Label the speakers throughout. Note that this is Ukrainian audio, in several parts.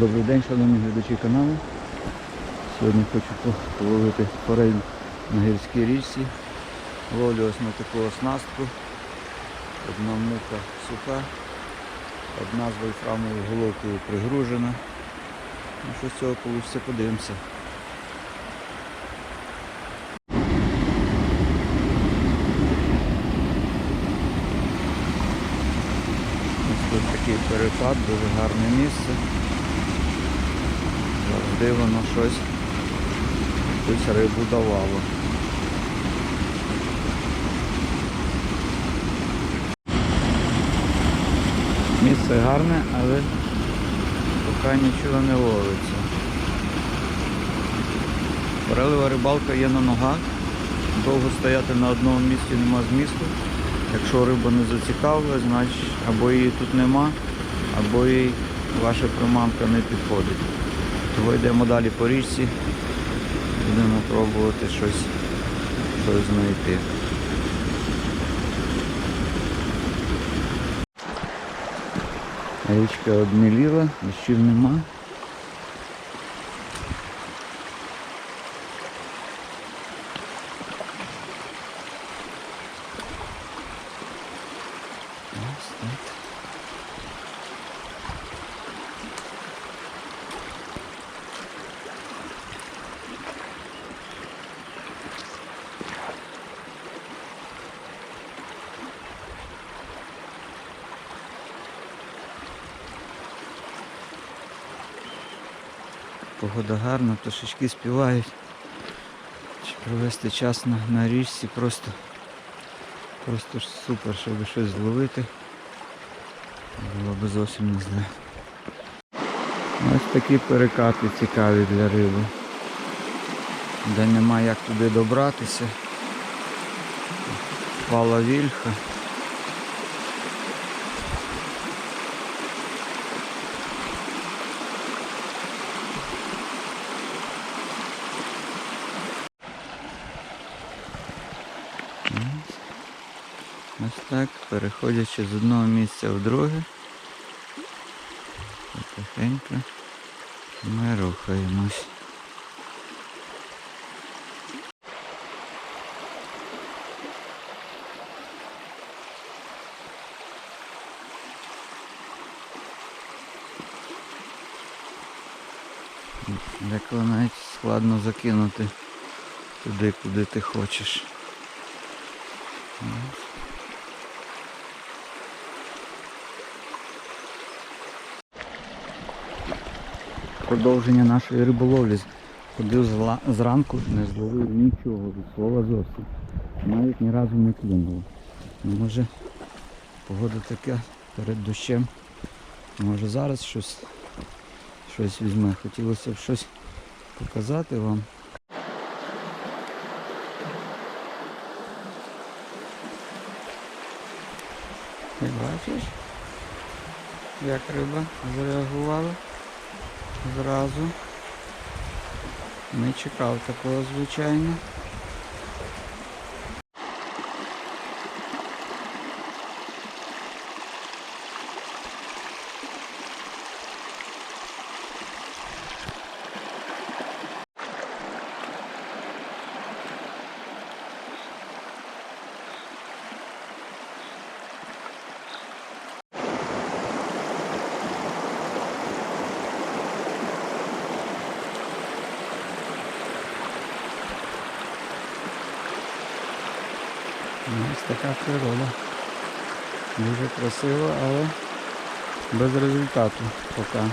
Speaker 1: Добрий день, шановні глядачі каналу. Сьогодні хочу половити форель на гірській річці. Ловлю ось на таку оснастку. Одна мука суха, одна з вольфрамовою головкою пригружена. Ну, що з цього вийде, подивимося. Ось тут такий перепад, дуже гарне місце. Завжди воно щось якусь рибу давало. Місце гарне, але поки нічого не ловиться. Форелева рибалка є на ногах. Довго стояти на одному місці нема змісту. Якщо риба не зацікавила, значить або її тут нема, або їй ваша приманка не підходить. Тому йдемо далі по річці, будемо пробувати щось, щось знайти. Річка обміліла, дощів нема. Ось так. Погода гарна, пташечки співають. Чи провести час на, на річці просто, просто ж супер, щоб щось зловити. Було би зовсім не зле. Ось такі перекати цікаві для риби. Де нема як туди добратися. Впала вільха. Ось так, переходячи з одного місця в друге. Потихеньку ми рухаємось. Деколи навіть складно закинути туди, куди ти хочеш. Продовження нашої риболовлі. Ходив зранку, не зловив нічого від слова зовсім. Навіть ні разу не клюнуло. Ну, Може погода така перед дощем. Може зараз щось, щось візьме. Хотілося б щось показати вам. Ти бачиш, як риба зреагувала зразу. Не чекав такого, звичайно. Ось така природа. Дуже красиво, але без результату поки.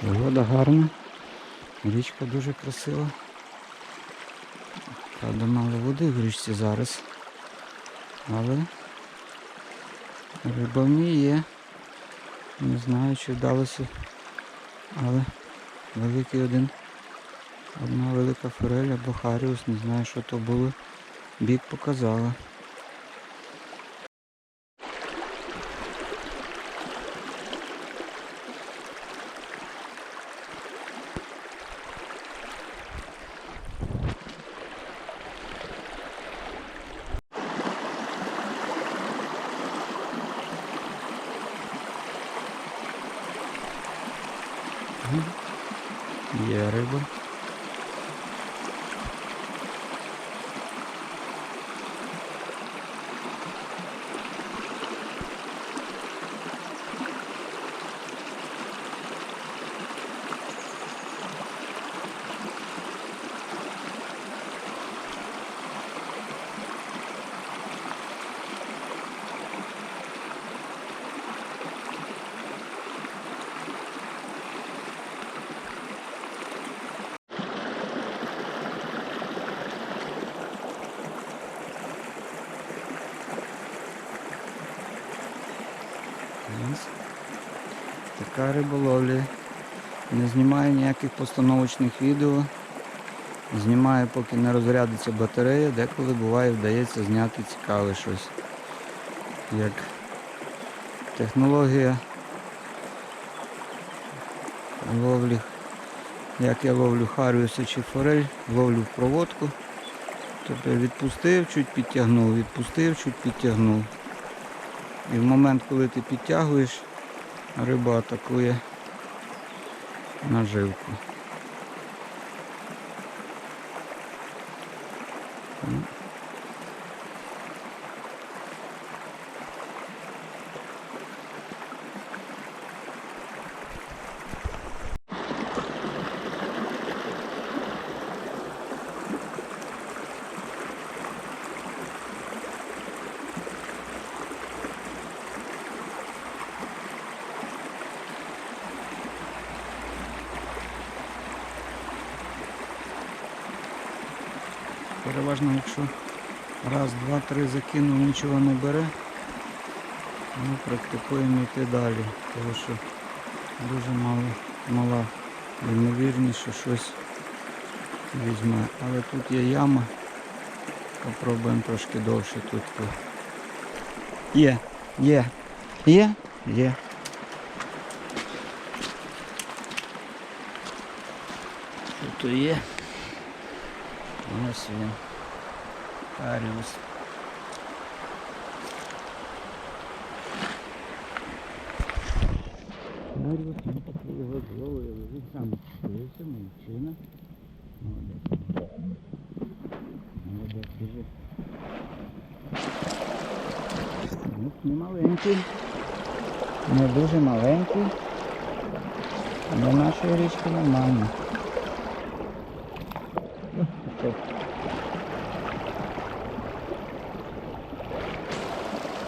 Speaker 1: Погода гарна. Річка дуже красива. Правда, мало води в річці зараз. Але риба в ній є. Не знаю, чи вдалося. Але великий один. Одна велика форель або харіус, не знаю, що то було бік показала. Є риба. Така риболовля. Не знімаю ніяких постановочних відео. Знімаю, поки не розрядиться батарея, деколи буває вдається зняти цікаве щось. Як технологія ловлі, як я ловлю харіуса чи форель, ловлю в проводку. Тобто відпустив, чуть підтягнув, відпустив, чуть підтягнув. І в момент, коли ти підтягуєш, риба атакує наживку. Переважно, якщо раз, два, три закинув, нічого не бере, ми практикуємо йти далі, тому що дуже мало, мала ймовірність, що щось візьме. Але тут є яма. Попробуємо трошки довше тут. Є, є, є, є. Тут є. Ось він. Аріус. Аріус, ми так його зловили, він сам вчився, мовчина. Молодець. Молодець. Ну, не маленький. Не дуже маленький. Для нашої річки нормально. Ну, таке.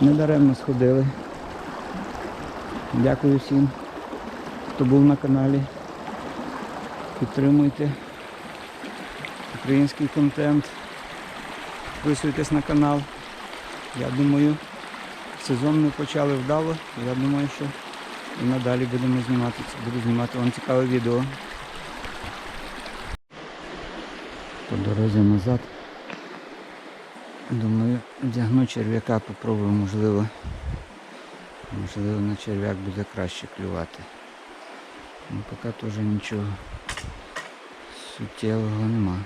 Speaker 1: Недаремно сходили. Дякую всім, хто був на каналі. Підтримуйте український контент. Підписуйтесь на канал. Я думаю, сезон ми почали вдало. Я думаю, що і надалі будемо знімати, буду знімати вам цікаве відео. По дорозі назад. Думаю, вдягну черв'яка, попробую, можливо. Можливо, на черв'як буде краще клювати. Ну, поки теж нічого суттєвого нема.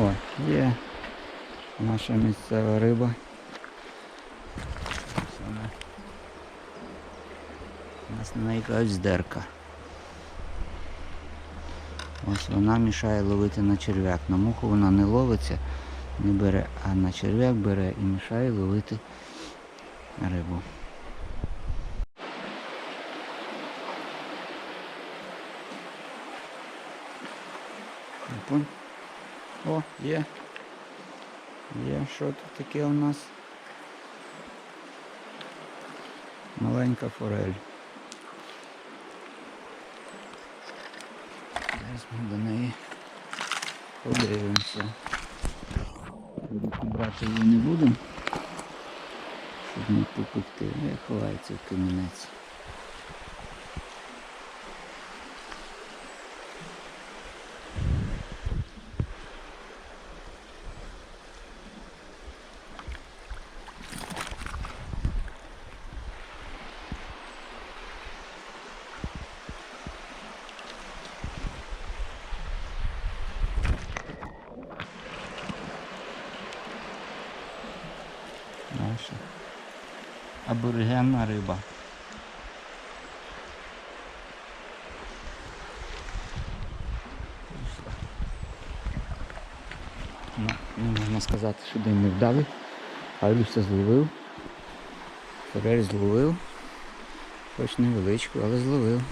Speaker 1: О, є наша місцева риба. Вона. У нас на кажуть здерка. Ось вона мішає ловити на черв'як. На муху вона не ловиться, не бере, а на черв'як бере і мішає ловити рибу. О, є. Є, що тут таке у нас? Маленька форель. Зараз ми до неї подивимося. Брати її не будемо, щоб не попекти. Ховається в камінець. Аборигенна риба. Ну, не можна сказати, що день не вдалий, але все зловив. Форель зловив. Хоч невеличку, але зловив.